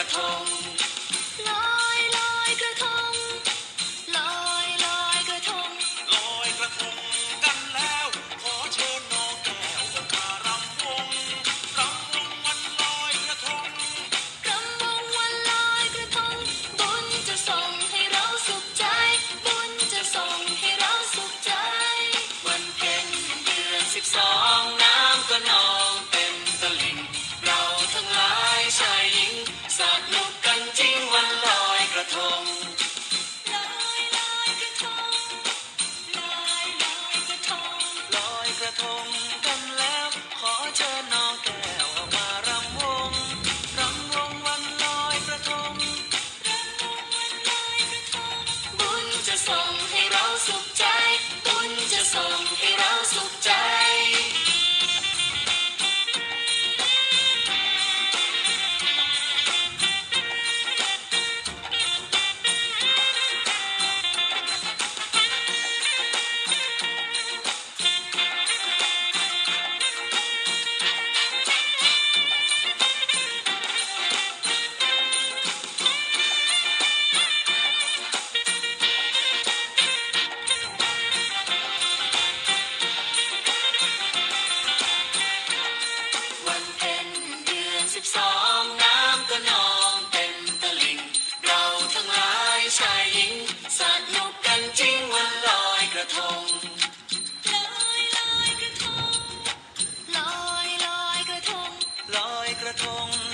ระ อ ระทงลอยลอยกระทงลอยลอยกระทงลอยกระทง